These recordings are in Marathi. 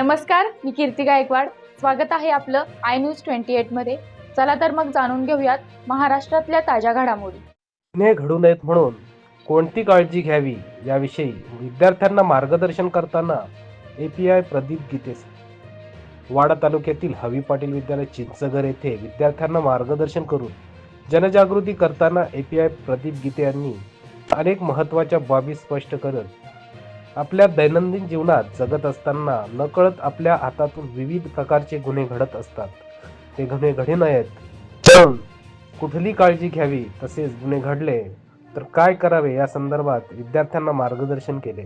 नमस्कार मी कीर्ती गायकवाड. स्वागत आहे आपलं आय न्यूज ट्वेंटी एटमध्ये चला तर मग जाणून घेऊयात महाराष्ट्रातल्या ताज्या घडामोडी. गुन्हे घडू नयेत म्हणून कोणती काळजी घ्यावी याविषयी विद्यार्थ्यांना मार्गदर्शन करताना A P I Pradeep Gite Wada तालुक्यातील हवी पाटील विद्यालय चिंचगर येथे विद्यार्थ्यांना मार्गदर्शन करून जनजागृती करताना A P I Pradeep Gite यांनी अनेक महत्त्वाच्या बाबी स्पष्ट करत आपल्या दैनंदिन जीवनात जगत असताना नकळत आपल्या हातातून विविध प्रकारचे गुन्हे घडत असतात. ते गुन्हे घडे नयेत. पण कुठली काळजी घ्यावी तसेच गुन्हे घडले तर काय करावे या संदर्भात विद्यार्थ्यांना मार्गदर्शन केले.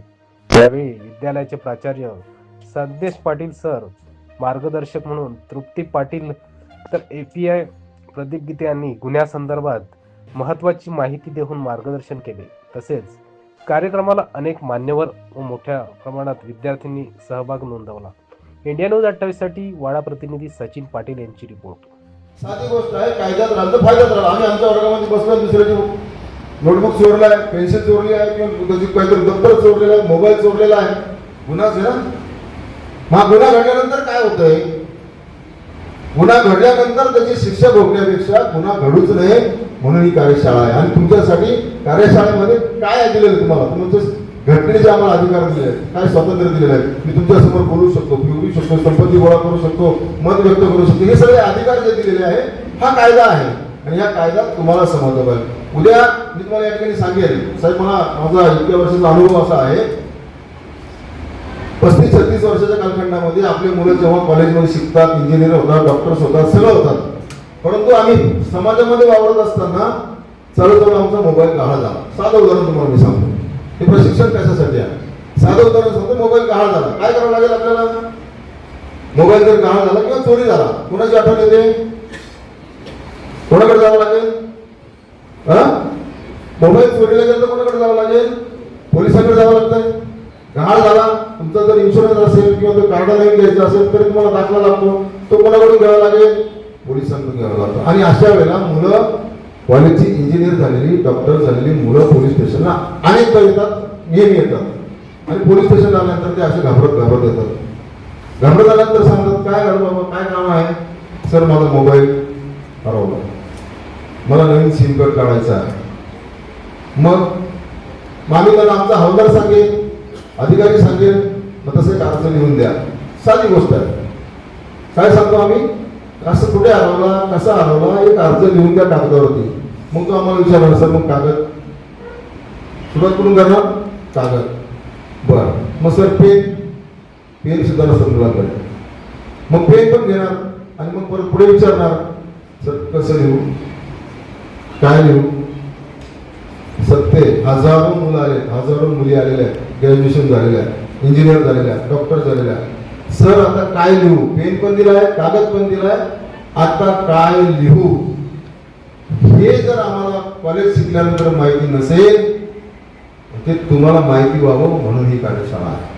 यावेळी विद्यालयाचे प्राचार्य संदेश पाटील सर मार्गदर्शक म्हणून तृप्ती पाटील तर A P I Pradeep Gite यांनी गुन्ह्यासंदर्भात महत्त्वाची माहिती देऊन मार्गदर्शन केले. तसेच कार्यक्रमाला अनेक मान्यवर व मोठ्या प्रमाणात विद्यार्थ्यांनी सहभाग नोंदवला. इंडिया न्यूज अठ्ठावीससाठी वाडा प्रतिनिधी सचिन पाटील यांची रिपोर्ट साधी गोष्ट आहे कायद्यात राहिलं तर फायद्यात राहिलं आम्ही आमच्या वर्गामध्ये बसलो दुसऱ्याची नोटबुक चोरला आहे पेन्सिल चोरली आहे किंवा काहीतरी दप्तर चोरलेलं आहे मोबाईल चोरलेला आहे. गुन्हाच आहे ना मग गुन्हा घडल्यानंतर काय होतंय? गुन्हा घडल्यानंतर त्याची शिक्षा भोगण्यापेक्षा गुन्हा घडूच नये म्हणून ही कार्यशाळा आहे. आणि तुमच्यासाठी कार्यशाळेमध्ये काय दिलेलं तुम्हाला? तुमचं घटनेचे आम्हाला अधिकार दिले आहेत. काय स्वातंत्र्य दिलेलं आहे? मी तुमच्यासमोर बोलू शकतो पिवू शकतो संपत्ती गोळा करू शकतो मत व्यक्त करू शकतो. हे सगळे अधिकार जे दिलेले आहे हा कायदा आहे. आणि या कायद्यात तुम्हाला समजलं पाहिजे. उद्या मी तुम्हाला या ठिकाणी सांगेन. साहेब मला माझा इतक्या वर्षाचा अनुभव असा आहे पस्तीस छत्तीस वर्षाच्या कालखंडामध्ये आपले मुलं जेव्हा कॉलेजमध्ये शिकतात इंजिनियर होतात डॉक्टर्स होतात सगळं होतात. परंतु आम्ही समाजामध्ये वावरत असताना चालू चालू आमचा मोबाईल गहाळ झाला साधं उदाहरण तुम्हाला मी सांगतो. हे प्रशिक्षण कशासाठी आहे? साधं उदाहरण सांगतो मोबाईल गहाळ झाला. काय करावं लागेल आपल्याला? मोबाईल जर गहाळ झाला किंवा चोरी झाला कोणाची आठवण येते? कोणाकडे जावं लागेल? हा? मोबाईल चोरीला गेला तर कोणाकडे जावं लागेल? पोलिसांकडे जावं लागतंय. गहाळ झाला. तुमचा जर इन्शुरन्स असेल किंवा तो कार्ड नाही घ्यायचा असेल तर तुम्हाला दाखला लागतो. तो कोणाकडून घ्यावा लागेल? पोलिसांकडून घ्यावा लागतो. आणि अशा वेळेला मुलं कॉलेजची इंजिनियर झालेली डॉक्टर झालेली मुलं पोलीस स्टेशनला अनेकदा येतात नेहमी येतात. आणि पोलीस स्टेशनला आल्यानंतर ते असे घाबरत घाबरत येतात. घाबरत आल्यानंतर सांगतात काय घड बाबा? काय काम आहे? सर माझा मोबाईल हरवला. मला नवीन सिम कार्ड काढायचा आहे. मग मामी त्याला आमचा हवालदार सांगेल अधिकारी सांगेल मग तसं एक अर्ज लिहून द्या. साधी गोष्ट आहे. काय सांगतो आम्ही? असं कुठे हरवला कसा हरवला एक अर्ज लिहून द्या कागदावरती. मग तो आम्हाला विचारणार सर मग कागद सुरुवात करून करणार कागद. बर. मग सर पेन? पेन सुद्धा नसतं मग पेन पण घेणार आणि मग परत पुढे विचारणार सर कसं लिहू? काय लिहू? सत्ते हजारो मुलं आले हजारो मुली आलेल्या आहेत ग्रॅज्युएशन झालेल्या आहेत. इंजिनियर झालेल्या आहेत डॉक्टर झालेल्या. आहेत सर आता काय लिहू? पेन पण दिलाय? कागद पण दिलाय? आता काय लिहू? हे जर आम्हाला कॉलेज शिकल्यानंतर माहिती नसेल ते तुम्हाला माहिती व्हावं म्हणून ही कार्यशाळा आहे.